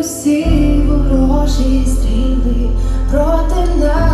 усі ворожі стріли проти нас.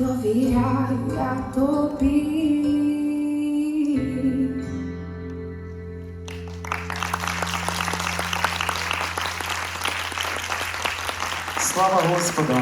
довіряю я тобі. Слава Господу!